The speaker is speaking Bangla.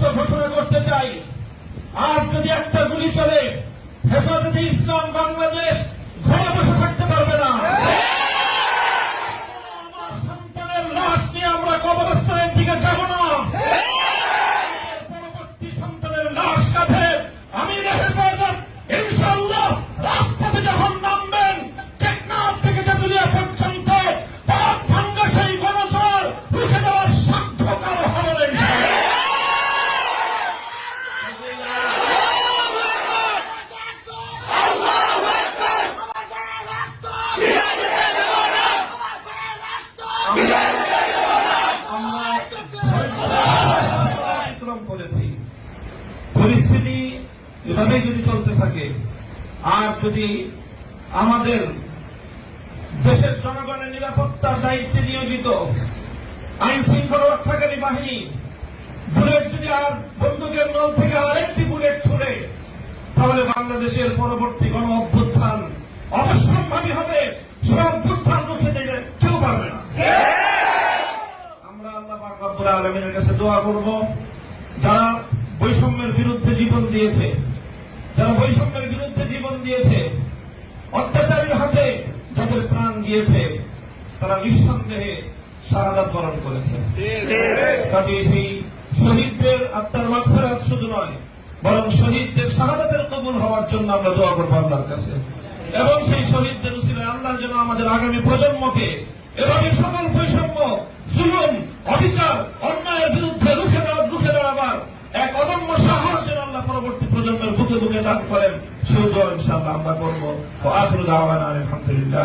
স্পষ্ট ঘোষণা করতে চাই। আর যদি একটা গুলি চলে হেফাজতে ইসলাম বাংলাদেশ করেছি পরিস্থিতি এভাবেই যদি চলতে থাকে, আর যদি আমাদের দেশের জনগণের নিরাপত্তার দায়িত্বে নিয়োজিত আইন শৃঙ্খলা রক্ষাকারী বাহিনী, বুলেট যদি আর বন্দুকের নল থেকে আরেকটি বুলেট ছুড়ে, তাহলে বাংলাদেশের পরবর্তী গণ অভ্যুত্থান অবশ্যম্ভাবী হবে। সে রুখে দিতে কেউ পারবে না। আমরা আল্লাহ আলমিনের কাছে দোয়া করব যারা বৈষম্যের বিরুদ্ধে জীবন দিয়েছে। যারা বৈষম্যের বিরুদ্ধে জীবন দিয়েছে, অত্যাচারীর হাতে যাদের প্রাণ গিয়েছে তারা নিঃসন্দেহে শাহাদাত বরণ করেছে। কাজে সেই শহীদদের আত্মার মাগফিরাত শুধু নয়, বরং শহীদদের শাহাদাতের কবুল হওয়ার জন্য আমরা দোয়া করব আল্লাহর কাছে। এবং সেই শহীদদের উসিলায় আল্লাহ যেন আমাদের আগামী প্রজন্মকে এভাবে সকল বৈষম্য, জুলুম, অবিচার অন্যায়ের বিরুদ্ধে রুখে দেওয়া রুখে দাঁড়াবার এক অদম্য সাহস যেন আল্লাহ পরবর্তী প্রজন্মের বুকে বুকে দান করেন দোয়া ইনশাআল্লাহ আমরা করব। ও আখরু দাওয়ানা আলহামদুলিল্লাহ